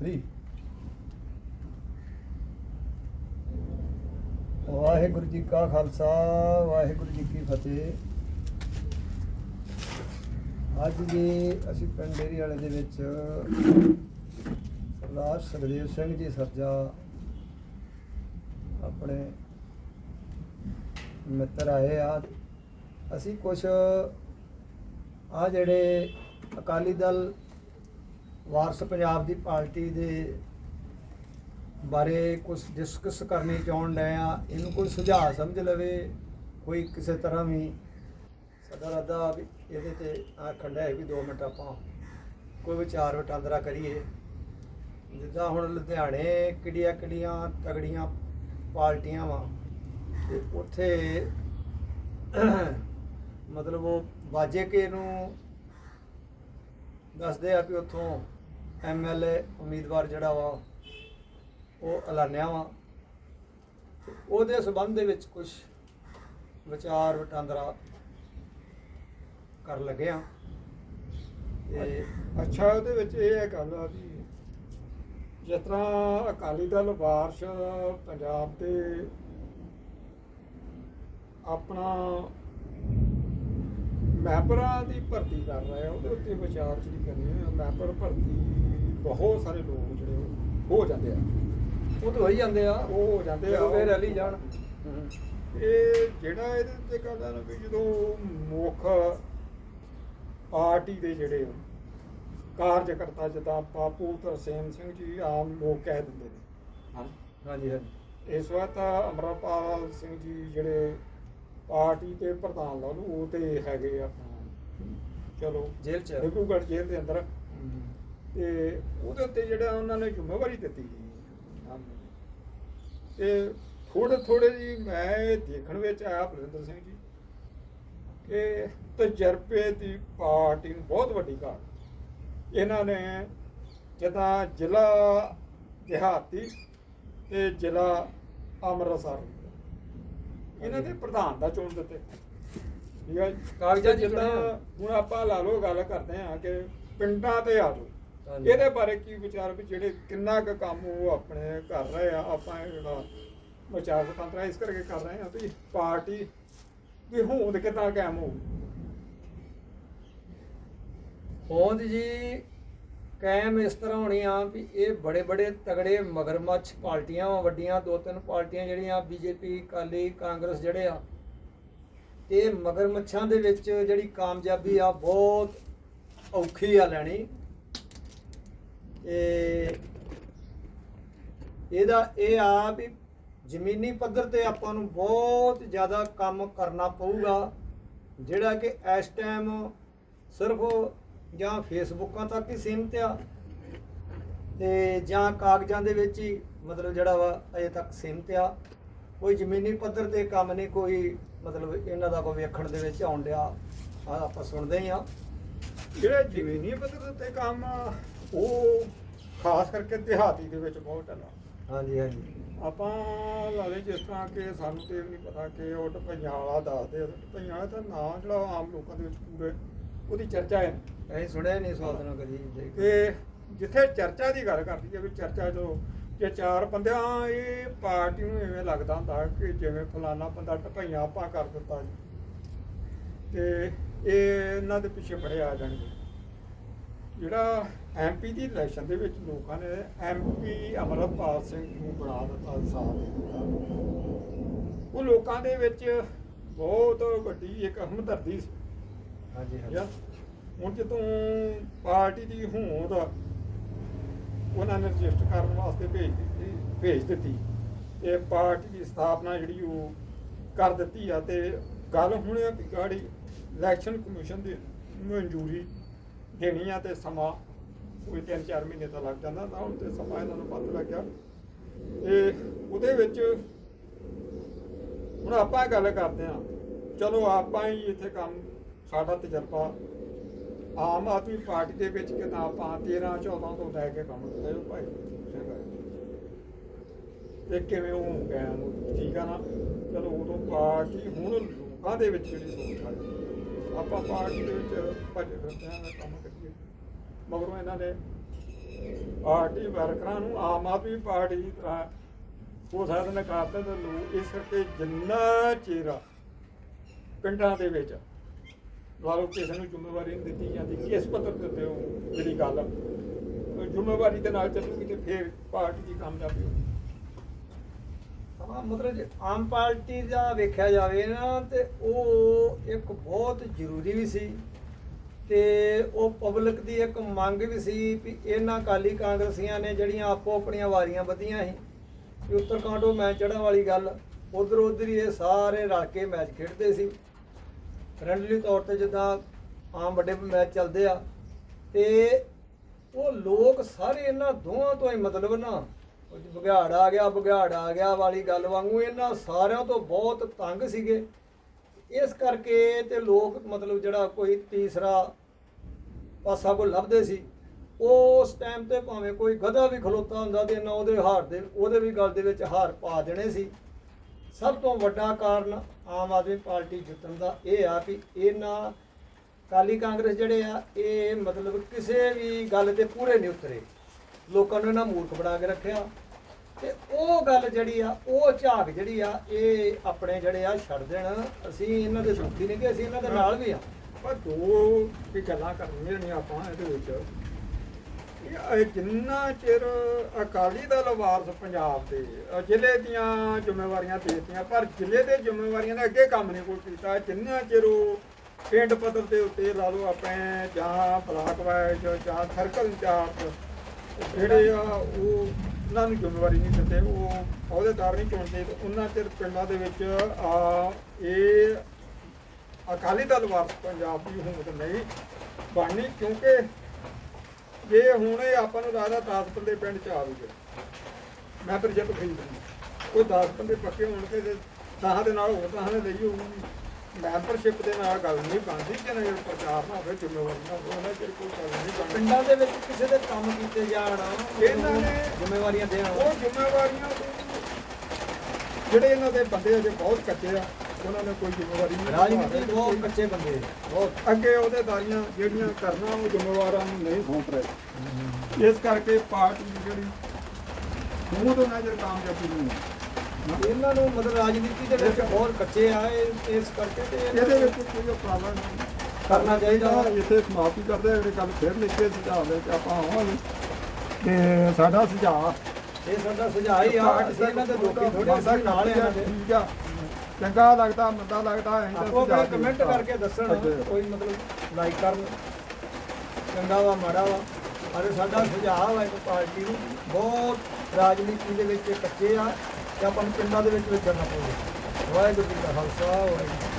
3 ਵਾਹਿਗੁਰੂ ਜੀ ਕਾ ਖਾਲਸਾ, ਵਾਹਿਗੁਰੂ ਜੀ ਕੀ ਫਤਿਹ। ਅੱਜ ਜੀ ਅਸੀਂ ਪਿੰਡ ਡੇਰੀ ਵਾਲੇ ਦੇ ਵਿੱਚ ਸਰਦਾਰ ਸੁਖਦੇਵ ਸਿੰਘ ਜੀ ਸਰਜਾ ਆਪਣੇ ਮਿੱਤਰ ਆਏ ਆ। ਅਸੀਂ ਕੁਝ ਆ ਜਿਹੜੇ ਅਕਾਲੀ ਦਲ ਵਾਰਸ ਪੰਜਾਬ ਦੀ ਪਾਰਟੀ ਦੇ ਬਾਰੇ ਕੁਝ ਡਿਸਕਸ ਕਰਨੀ ਚਾਹੁਣ ਡਏ ਆ ਇਹਨੂੰ ਕੋਈ ਸੁਝਾਅ ਸਮਝ ਲਵੇ, ਕੋਈ ਕਿਸੇ ਤਰ੍ਹਾਂ ਵੀ ਸਾਡਾ ਰਾਦਾ ਵੀ ਇਹਦੇ ਤੇ ਆਖਣ ਡਿਆ ਵੀ 2 ਮਿੰਟ ਆਪਾਂ ਕੋਈ ਵਿਚਾਰ ਵਟਾਂਦਰਾ ਕਰੀਏ। ਜਿੱਦਾਂ ਹੁਣ ਲੁਧਿਆਣੇ ਕਿੱਡੀਆਂ ਕਿੱਡੀਆਂ ਤਗੜੀਆਂ ਪਾਰਟੀਆਂ ਵਾ ਤੇ ਉੱਥੇ ਮਤਲਬ ਉਹ ਬਾਜੇ ਕੇ ਨੂੰ ਦੱਸਦੇ ਆ ਵੀ ਉੱਥੋਂ ਐਮਐਲਏ ਉਮੀਦਵਾਰ ਜਿਹੜਾ ਵਾ, ਉਹ ਐਲਾਨਿਆ ਵਾ। ਉਹਦੇ ਸਬੰਧ ਦੇ ਵਿੱਚ ਕੁਝ ਵਿਚਾਰ ਵਟਾਂਦਰਾ ਕਰ ਲੱਗੇ ਆ। ਤੇ ਅੱਛਾ, ਉਹਦੇ ਵਿੱਚ ਇਹ ਹੈ ਗੱਲ ਆ ਵੀ ਜਿਸ ਤਰ੍ਹਾਂ ਅਕਾਲੀ ਦਲ ਵਾਰਸ਼ ਪੰਜਾਬ ਦੇ ਆਪਣਾ ਮੈਂਬਰਾਂ ਦੀ ਭਰਤੀ ਕਰ ਰਹੇ ਆ, ਉਹਦੇ ਉੱਤੇ ਵਿਚਾਰ ਜਿਹੜੀ ਕਰਨੀ ਹੈ ਮੈਂਬਰ ਭਰਤੀ ਬਹੁਤ ਸਾਰੇ ਲੋਕ ਜਿਹੜੇ ਹੋ ਜਾਂਦੇ ਆ। ਉਹ ਤਾਂ ਹੋਈ ਜਾਂਦੇ ਆ ਉਹ ਹੋ ਜਾਂਦੇ ਆ ਜਦੋਂ ਫੇਰ ਰੈਲੀ ਜਾਣ। ਇਹ ਜਿਹੜਾ ਇਹਦੇ ਉੱਤੇ ਕਰਦਾ ਨਾ ਵੀ ਜਦੋਂ ਮੁੱਖ ਪਾਰਟੀ ਦੇ ਜਿਹੜੇ ਕਾਰਜਕਰਤਾ ਜਿੱਦਾਂ ਬਾਪੂ ਤਰਸੇਮ ਸਿੰਘ ਜੀ ਆਮ ਲੋਕ ਕਹਿ ਦਿੰਦੇ ਨੇ। ਹਾਂਜੀ ਹਾਂਜੀ। ਇਸ ਵਕਤ ਅਮਰਪਾਲ ਸਿੰਘ ਜੀ ਜਿਹੜੇ ਪਾਰਟੀ ਦੇ ਪ੍ਰਧਾਨ ਲਾ ਲਓ ਉਹ ਤੇ ਹੈਗੇ ਆਪਣਾ ਚਲੋ। ਜੇਲ੍ਹ ਚ ਡਿਬਰੂਗੜ੍ਹ ਜੇਲ੍ਹ ਦੇ ਅੰਦਰ। ਤੇ ਉਹਦੇ ਉੱਤੇ ਜਿਹੜਾ ਉਹਨਾਂ ਨੇ ਜ਼ਿੰਮੇਵਾਰੀ ਦਿੱਤੀ। ਤੇ ਥੋੜੇ ਥੋੜੇ ਜੀ ਮੈਂ ਦੇਖਣ ਵਿੱਚ ਆਇਆ ਬਲਵਿੰਦਰ ਸਿੰਘ ਜੀ ਕਿ ਤਜਰਬੇ ਦੀ ਪਾਰਟੀ ਨੂੰ ਬਹੁਤ ਵੱਡੀ ਘਾਟ ਇਹਨਾਂ ਨੇ ਜਿੱਦਾਂ ਜ਼ਿਲ੍ਹਾ ਦਿਹਾਤੀ ਤੇ ਜ਼ਿਲ੍ਹਾ ਅੰਮ੍ਰਿਤਸਰ ਇਹਨਾਂ ਦੇ ਪ੍ਰਧਾਨ ਦਾ ਚੁਣ ਦਿੱਤੇ ਠੀਕ ਹੈ? ਕਾਗਜ਼ਾਂ ਜਿੱਦਾਂ। ਹੁਣ ਆਪਾਂ ਲਾ ਲਓ ਗੱਲ ਕਰਦੇ ਹਾਂ ਕਿ ਪਿੰਡਾਂ ਤੇ ਆ ਜਾਓ। ਇਹਦੇ ਬਾਰੇ ਕੀ ਵਿਚਾਰ ਵੀ ਜਿਹੜੇ ਕਿੰਨਾ ਕੁ ਕੰਮ ਉਹ ਆਪਣੇ ਕਰ ਰਹੇ ਆ ਆਪਾਂ ਇਹ ਜਿਹੜਾ ਵਿਚਾਰ ਵਟਾਂਦਰਾ ਇਸ ਕਰਕੇ ਕਰ ਰਹੇ ਆ ਵੀ ਪਾਰਟੀ ਦੀ ਹੋਂਦ ਕਿੱਦਾਂ ਕਾਇਮ ਹੋਊ। ਹੋਂਦ ਜੀ ਕਾਇਮ ਇਸ ਤਰ੍ਹਾਂ ਹੋਣੀ ਆ ਵੀ ਇਹ ਬੜੇ ਬੜੇ ਤਗੜੇ ਮਗਰਮੱਛ ਪਾਰਟੀਆਂ ਵਾਂ, ਵੱਡੀਆਂ ਦੋ ਤਿੰਨ ਪਾਰਟੀਆਂ ਜਿਹੜੀਆਂ ਬੀਜੇਪੀ ਕਾਲੀ ਕਾਂਗਰਸ ਜਿਹੜੇ ਆ ਤੇ ਮਗਰਮੱਛਾਂ ਦੇ ਵਿੱਚ ਜਿਹੜੀ ਕਾਮਯਾਬੀ ਆ ਬਹੁਤ ਔਖੀ ਆ ਲੈਣੀ। ਤੇ ਇਹਦਾ ਇਹ ਆ ਵੀ ਜ਼ਮੀਨੀ ਪੱਧਰ ਤੇ ਆਪਾਂ ਨੂੰ ਬਹੁਤ ਜ਼ਿਆਦਾ ਕੰਮ ਕਰਨਾ ਪਊਗਾ ਜਿਹੜਾ ਕਿ ਇਸ ਟਾਈਮ ਸਿਰਫ ਜਾਂ ਫੇਸਬੁੱਕਾਂ ਤੱਕ ਹੀ ਸੀਮਤ ਆ ਤੇ ਜਾਂ ਕਾਗਜ਼ਾਂ ਦੇ ਵਿੱਚ ਹੀ ਮਤਲਬ ਜਿਹੜਾ ਵਾ ਅਜੇ ਤੱਕ ਸੀਮਤ ਆ। ਕੋਈ ਜ਼ਮੀਨੀ ਪੱਧਰ ਤੇ ਕੰਮ ਨਹੀਂ ਕੋਈ ਮਤਲਬ ਇਹਨਾਂ ਦਾ ਕੋਈ ਵੇਖਣ ਦੇ ਵਿੱਚ ਆਉਣ ਡਿਆ ਆਪਾਂ ਸੁਣਦੇ ਹੀ ਆ। ਜਿਹੜੇ ਜ਼ਮੀਨੀ ਪੱਧਰ 'ਤੇ ਕੰਮ ਆ, ਉਹ ਖਾਸ ਕਰਕੇ ਦਿਹਾਤੀ ਦੇ ਵਿੱਚ ਬਹੁਤ ਢੱਲਾ ਹਾਂਜੀ ਹਾਂਜੀ। ਆਪਾਂ ਲਾ ਲਏ ਜਿਸ ਤਰ੍ਹਾਂ ਕਿ ਸਾਨੂੰ ਤੇ ਨਹੀਂ ਪਤਾ ਕਿ ਉਹ ਢਪਈਆਂ ਵਾਲਾ ਦੱਸਦੇ ਵਾਲਾ ਤਾਂ ਨਾਂ ਜਿਹੜਾ ਆਮ ਲੋਕਾਂ ਦੇ ਵਿੱਚ ਪੂਰੇ ਉਹਦੀ ਚਰਚਾ ਹੈ। ਅਸੀਂ ਸੁਣਿਆ ਨਹੀਂ ਸਵਾਦ ਨਾਲ ਕਦੀ ਤੇ ਜਿੱਥੇ ਚਰਚਾ ਦੀ ਗੱਲ ਕਰਦੀ ਹੈ ਵੀ ਚਰਚਾ ਜੋ ਜੇ ਚਾਰ ਬੰਦਿਆਂ ਇਹ ਪਾਰਟੀ ਨੂੰ ਐਵੇਂ ਲੱਗਦਾ ਹੁੰਦਾ ਕਿ ਜਿਵੇਂ ਫਲਾਣਾ ਬੰਦਾ ਢਪਈਆਂ ਆਪਾਂ ਕਰ ਦਿੱਤਾ ਜੀ ਤੇ ਇਹ ਇਹਨਾਂ ਦੇ ਪਿੱਛੇ ਬੜੇ ਆ ਜਾਣਗੇ। ਜਿਹੜਾ ਐਮਪੀ ਦੀ ਇਲੈਕਸ਼ਨ ਦੇ ਵਿੱਚ ਲੋਕਾਂ ਨੇ ਐਮਪੀ ਅਮਰਪਾਲ ਸਿੰਘ ਨੂੰ ਬਣਾ ਦਿੱਤਾ ਸਾਥ ਦੇ ਦਿੱਤਾ। ਉਹ ਲੋਕਾਂ ਦੇ ਵਿੱਚ ਬਹੁਤ ਵੱਡੀ ਇੱਕ ਹਮਦਰਦੀ ਸੀ। ਹਾਂਜੀ ਹਾਂਜੀ। ਹੁਣ ਜਦੋਂ ਪਾਰਟੀ ਦੀ ਹੋਂਦ ਉਹਨਾਂ ਨੇ ਰਜਿਸਟਰ ਕਰਨ ਵਾਸਤੇ ਭੇਜ ਦਿੱਤੀ ਭੇਜ ਦਿੱਤੀ ਇਹ ਪਾਰਟੀ ਦੀ ਸਥਾਪਨਾ ਜਿਹੜੀ ਉਹ ਕਰ ਦਿੱਤੀ ਆ ਤੇ ਗੱਲ ਹੁਣ ਇਹ ਗਾੜੀ ਇਲੈਕਸ਼ਨ ਕਮਿਸ਼ਨ ਦੀ ਮਨਜ਼ੂਰੀ ਦੇਣੀ ਆ ਤੇ ਸਮਾਂ ਕੋਈ 3-4 ਮਹੀਨੇ ਤਾਂ ਲੱਗ ਜਾਂਦਾ, ਤਾਂ ਹੁਣ ਤੇ ਸਮਾਂ ਇਹਨਾਂ ਨੂੰ ਵੱਧ ਲੱਗਿਆ। ਤੇ ਉਹਦੇ ਵਿੱਚ ਹੁਣ ਆਪਾਂ ਗੱਲ ਕਰਦੇ ਆ ਚਲੋ ਆਪਾਂ ਹੀ ਇੱਥੇ ਕੰਮ, ਸਾਡਾ ਤਜਰਬਾ, ਆਮ ਆਦਮੀ ਪਾਰਟੀ ਦੇ ਵਿੱਚ ਕਿਤਾ ਆਪਾਂ 13 14 ਤੋਂ ਲੈ ਕੇ ਕੰਮ ਕਰਦੇ ਹੋ ਭਾਈ ਤੇ ਕਿਵੇਂ ਉਹ ਹੋ ਗਿਆ ਨੂੰ ਠੀਕ ਆ ਨਾ? ਚਲੋ ਉਦੋਂ ਪਾਰਟੀ, ਹੁਣ ਲੋਕਾਂ ਦੇ ਵਿੱਚ ਜਿਹੜੀ ਸੋਚ ਆ, ਆਪਾਂ ਪਾਰਟੀ ਦੇ ਵਿੱਚ ਭੱਜ ਫਿਰਦੇ ਆ ਕੰਮ ਮਗਰੋਂ ਇਹਨਾਂ ਨੇ ਪਾਰਟੀ ਵਰਕਰਾਂ ਨੂੰ ਆਮ ਆਦਮੀ ਪਾਰਟੀ ਦੀ ਤਰ੍ਹਾਂ ਹੋ ਸਕਦਾ ਨੇ ਤਾਂ ਲੋਕ ਇਸ ਕਰਕੇ ਜਿੰਨਾ ਚਿਹਰਾ ਪਿੰਡਾਂ ਦੇ ਵਿੱਚ ਲਾ ਲਓ ਕਿਸੇ ਨੂੰ ਜ਼ਿੰਮੇਵਾਰੀ ਨਹੀਂ ਦਿੱਤੀ ਜਾਂਦੀ, ਕਿਸ ਪੱਧਰ ਦੇ ਉੱਤੇ ਉਹ ਜਿਹੜੀ ਗੱਲ ਜ਼ਿੰਮੇਵਾਰੀ ਦੇ ਨਾਲ ਚੱਲੂਗੀ ਤੇ ਫਿਰ ਪਾਰਟੀ ਦੀ ਕਾਮਯਾਬੀ ਹੋਊਗੀ। ਮਤਲਬ ਜੇ ਆਮ ਪਾਰਟੀ ਦਾ ਵੇਖਿਆ ਜਾਵੇ ਨਾ ਤੇ ਉਹ ਇੱਕ ਬਹੁਤ ਜ਼ਰੂਰੀ ਵੀ ਸੀ। ਤੇ ਉਹ ਪਬਲਿਕ ਦੀ ਇੱਕ ਮੰਗ ਵੀ ਸੀ ਵੀ ਇਹਨਾਂ ਕਾਲੀ ਕਾਂਗਰਸੀਆਂ ਨੇ ਜਿਹੜੀਆਂ ਆਪੋ ਆਪਣੀਆਂ ਵਾਰੀਆਂ ਵਧੀਆਂ ਸੀ ਕਿ ਉੱਤਰਕਾਂਡੋਂ ਮੈਚ ਚੜ੍ਹਨ ਵਾਲੀ ਗੱਲ, ਉਧਰ ਉਧਰ ਹੀ ਇਹ ਸਾਰੇ ਰਲ ਕੇ ਮੈਚ ਖੇਡਦੇ ਸੀ। ਫਰੈਂਡਲੀ ਤੌਰ ਤੇ ਜਿੱਦਾਂ ਆਮ ਵੱਡੇ ਮੈਚ ਚੱਲਦੇ ਆ, ਤੇ ਉਹ ਲੋਕ ਸਾਰੇ ਇਹਨਾਂ ਦੋਵਾਂ ਤੋਂ ਹੀ ਮਤਲਬ ਨਾ ਉਹ ਬੁਗਿਆੜ ਆ ਗਿਆ ਬੁਗਿਆੜ ਆ ਗਿਆ ਵਾਲੀ ਗੱਲ ਵਾਂਗੂ ਇਹਨਾਂ ਸਾਰਿਆਂ ਤੋਂ ਬਹੁਤ ਤੰਗ ਸੀਗੇ। ਇਸ ਕਰਕੇ ਤੇ ਲੋਕ ਮਤਲਬ ਜਿਹੜਾ ਕੋਈ ਤੀਸਰਾ ਪਾਸਾ ਕੋ ਲੱਭਦੇ ਸੀ। ਉਸ ਟਾਈਮ ਤੇ ਭਾਵੇਂ ਕੋਈ ਗਧਾ ਵੀ ਖਲੋਤਾ ਹੁੰਦਾ ਤੇ ਇਹਨਾਂ ਉਹਦੇ ਹਾਰ ਦੇ, ਉਹਦੇ ਵੀ ਗੱਲ ਦੇ ਵਿੱਚ ਹਾਰ ਪਾ ਦੇਣੇ ਸੀ। ਸਭ ਤੋਂ ਵੱਡਾ ਕਾਰਨ ਆਮ ਆਦਮੀ ਪਾਰਟੀ ਜਿੱਤਣ ਦਾ ਇਹ ਆ ਵੀ ਇਹਨਾਂ ਕਾਲੀ ਕਾਂਗਰਸ ਜਿਹੜੇ ਆ, ਇਹ ਮਤਲਬ ਕਿਸੇ ਵੀ ਗੱਲ ਤੇ ਪੂਰੇ ਨਹੀਂ ਉਤਰੇ। ਲੋਕਾਂ ਨੂੰ ਇਹਨਾਂ ਮੂਰਖ ਬਣਾ ਕੇ ਰੱਖਿਆ। ਤੇ ਉਹ ਗੱਲ ਜਿਹੜੀ ਆ, ਉਹ ਝਾਕ ਜਿਹੜੀ ਆ, ਇਹ ਆਪਣੇ ਜਿਹੜੇ ਆ ਛੱਡ ਦੇਣ। ਅਸੀਂ ਇਹਨਾਂ ਦੇ ਦੁਖੀ ਨਹੀਂ ਕਿ ਅਸੀਂ ਇਹਨਾਂ ਦੇ ਨਾਲ ਵੀ ਆ। ਪਰ ਦੋ ਵੀ ਗੱਲਾਂ ਕਰਨੀਆਂ ਨੇ ਆਪਾਂ ਇਹਦੇ ਵਿੱਚ। ਇਹ ਜਿੰਨਾ ਚਿਰ ਅਕਾਲੀ ਦਲ ਵਾਰਸ ਪੰਜਾਬ ਦੇ ਜ਼ਿਲ੍ਹੇ ਦੀਆਂ ਜ਼ਿੰਮੇਵਾਰੀਆਂ ਦੇ ਦਿੱਤੀਆਂ, ਪਰ ਜ਼ਿਲ੍ਹੇ ਦੇ ਜ਼ਿੰਮੇਵਾਰੀਆਂ ਦਾ ਅੱਗੇ ਕੰਮ ਨਹੀਂ ਕੋਈ ਕੀਤਾ। ਜਿੰਨਾ ਚਿਰ ਉਹ ਪਿੰਡ ਪੱਧਰ ਦੇ ਉੱਤੇ ਲਾ ਲਓ ਆਪਣੇ ਜਾਂ ਬਲਾਕ ਵਾਈਜ਼ ਜਾਂ ਸਰਕਲ ਇੰਚਾਰਜ ਜਿਹੜੇ ਆ ਉਹ ਉਹਨਾਂ ਨੂੰ ਜ਼ਿੰਮੇਵਾਰੀ ਨਹੀਂ ਦਿੱਤੇ ਉਹ ਅਹੁਦੇਦਾਰ ਨਹੀਂ ਚੁਣਦੇ। ਉਹਨਾਂ ਚਿਰ ਪਿੰਡਾਂ ਦੇ ਵਿੱਚ ਆ, ਇਹ ਅਕਾਲੀ ਦਲ ਵਾਰਸ ਪੰਜਾਬ ਦੀ ਹੁਕੂਮਤ ਨਹੀਂ ਬਣਨੀ ਕਿਉਂਕਿ ਜੇ ਹੁਣ ਇਹ ਆਪਾਂ ਨੂੰ ਰਾਦਾ 10 ਬੰਦੇ ਪਿੰਡ ਚ ਆ ਗਏ। ਮੈਂ ਫਿਰ ਜਿੱਤ ਖਰੀਦਣੀ ਕੋਈ 10 ਬੰਦੇ ਪੱਕੇ ਹੋਣਗੇ ਤੇ ਤਾਂ ਦੇ ਨਾਲ ਹੋਰ ਤਾਂ ਨੇ ਲਈ ਹੋਊਗੀ। ਮੈਂਬਰਸ਼ਿਪ ਦੇ ਨਾਲ ਗੱਲ ਨਹੀਂ ਬਣਦੀ ਕਿ ਨਾ ਪ੍ਰਚਾਰ ਨਾ ਹੋਵੇ ਜ਼ਿੰਮੇਵਾਰੀ ਨਾ ਹੋਵੇ ਉਹਨਾਂ ਚਿਰ ਕੋਈ ਗੱਲ ਨਹੀਂ ਬਣਦੀ। ਪਿੰਡਾਂ ਦੇ ਵਿੱਚ ਕਿਸੇ ਦੇ ਕੰਮ ਕੀਤੇ ਜਾਣ ਇਹਨਾਂ ਨੇ ਜ਼ਿੰਮੇਵਾਰੀਆਂ ਦੇਣ ਉਹ ਜ਼ਿੰਮੇਵਾਰੀਆਂ ਜਿਹੜੇ ਇਹਨਾਂ ਦੇ ਬੰਦੇ ਅਜੇ ਬਹੁਤ ਕੱਚੇ ਆ। ਉਹਨਾਂ ਨੇ ਕੋਈ ਜ਼ਿੰਮੇਵਾਰੀ ਨਹੀਂ ਰਾਜਨੀਤੀ ਰਹੇ। ਕੱਚੇ ਬੰਦੇ ਬਹੁਤ ਅੱਗੇ ਅਹੁਦੇਦਾਰੀਆਂ ਜਿਹੜੀਆਂ ਕਰਨਾ ਉਹ ਜ਼ਿੰਮੇਵਾਰਾਂ ਨੂੰ ਨਹੀਂ ਸੌਂਪ ਰਹੇ। ਇਸ ਕਰਕੇ ਪਾਰਟੀ ਦੀ ਜਿਹੜੀ ਮੂੰਹ ਤੋਂ ਨਜ਼ਰ ਕਾਮਯਾਬੀ ਨਹੀਂ ਹੈ। ਇਹਨਾਂ ਨੂੰ ਮਤਲਬ ਰਾਜਨੀਤੀ ਦੇ ਵਿੱਚ ਬਹੁਤ ਕੱਚੇ ਆ ਇਹ- ਇਸ ਕਰਕੇ ਤੇ ਇਹਦੇ ਨੂੰ ਵਿੱਚ ਕੋਈ ਨਹੀਂ। ਕਰਨਾ ਚਾਹੀਦਾ। ਇੱਥੇ ਸਮਾਪਤੀ ਕਰਦੇ ਜਿਹੜੇ ਕੱਲ ਫਿਰ ਲਿਖ ਕੇ ਸੁਝਾਅ ਦੇ ਆਪਾਂ ਆਵਾਂਗੇ। ਤੇ ਸਾਡਾ ਸੁਝਾਅ ਇਹ ਸਾਡਾ ਸੁਝਾਅ ਹੀ ਆ ਇਹਨਾਂ ਦੇ ਦੁਖੀ ਥੋੜੇ ਨਾਲ ਹੀ ਇਹਨਾਂ ਦੇ। ਠੀਕ ਆ। ਚੰਗਾ ਲੱਗਦਾ ਮੰਦਾ ਲੱਗਦਾ ਅਸੀਂ ਤਾਂ ਆਪੋ ਆਪਣੇ ਸੁਝਾਅ ਕਮੈਂਟ ਦਿੱਤਾ। ਕਰਕੇ ਦੱਸਣ ਅੱਗੇ। ਕੋਈ ਮਤਲਬ ਲਾਈਕ ਕਰਨ ਚੰਗਾ ਵਾ ਮਾੜਾ ਵਾ ਅਤੇ ਸਾਡਾ ਸੁਝਾਅ ਵਾ ਇੱਕ ਪਾਰਟੀ ਨੂੰ ਬਹੁਤ ਰਾਜਨੀਤੀ ਦੇ ਵਿੱਚ ਕੱਚੇ ਆ ਤੇ ਆਪਾਂ ਨੂੰ ਪਿੰਡਾਂ ਦੇ ਵਿੱਚ ਵਿੱਚ ਕਰਨਾ ਪਊਗਾ ਵਾਹਿਗੁਰੂ ਜੀ ਕਾ ਖਾਲਸਾ ਵਾਹਿਗੁਰੂ ਜੀ ਕੀ ਫਤਿਹ।